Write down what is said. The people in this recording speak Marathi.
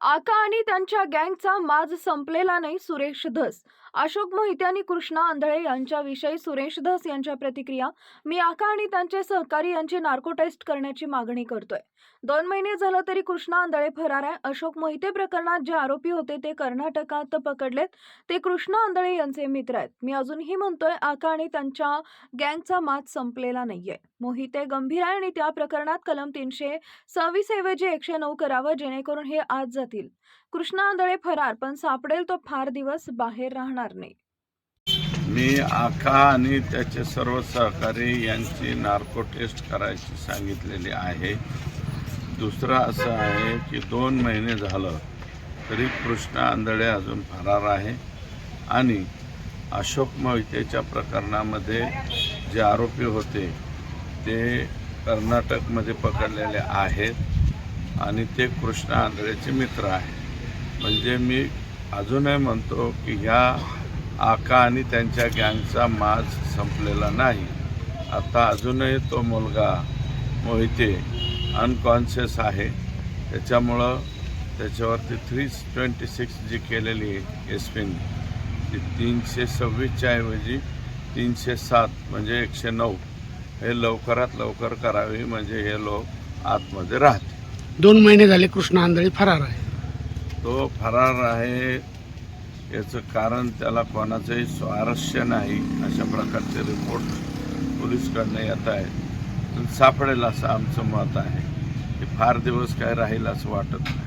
आका आणि त्यांच्या गँगचा माज संपलेला नाही सुरेश धस. अशोक मोहिते आणि कृष्णा आंधळे यांच्याविषयी सुरेश धस यांच्या प्रतिक्रिया मी आका आणि त्यांचे सहकारी यांची नार्को टेस्ट करण्याची मागणी करतोय. दोन महिने झालं तरी कृष्णा आंधळे फरार आहे. अशोक मोहिते प्रकरणात जे आरोपी होते ते कर्नाटकात पकडलेत. ते कृष्णा आंधळे यांचे मित्र आहेत. मी अजूनही म्हणतोय आका आणि त्यांच्या गँगचा माज संपलेला नाहीये. मोहिते गंभीर आहे आणि त्या प्रकरणात कलम तीनशे सव्वीस ऐवजी एकशे नऊ करावं जेणेकरून हे आज जातील. कृष्णा आंधळे फरार पण सापडेल तो फार दिवस बाहेर राहणार नाही. मी आखा आणि त्याचे सर्व सहकारी यांची नार्को टेस्ट करायची सांगितलेली आहे. दुसरं असं आहे की दोन महिने झालं तरी कृष्णा आंधळे अजून फरार आहे आणि अशोक मोहितेच्या प्रकरणामध्ये जे आरोपी होते ते कर्नाटकमध्ये पकडलेले आहेत. आणि ते कृष्णा आंधळेचे मित्र आहे. म्हणजे मी अजूनही म्हणतो की ह्या आका आणि त्यांच्या गँगचा माज संपलेला नाही. आता अजूनही तो मुलगा मोहिते अनकॉन्शियस आहे. त्याच्यामुळं त्याच्यावरती थ्री ट्वेंटी सिक्स जी केलेली आहे एस ती तीनशे सव्वीसच्या ऐवजी तीनशे सात म्हणजे एकशे नऊ हे लवकरात लवकर करावी म्हणजे हे लोक आतमध्ये राहतील. दोन महिने झाले कृष्ण आंधळी फरार आहे. तो फरार आहे याचं कारण त्याला कोणाचंही स्वारस्य नाही अशा प्रकारचे रिपोर्ट पोलीसकडनं येत आहेत. सापडेल असं आमचं मत आहे. की फार दिवस काय राहील असं वाटत नाही.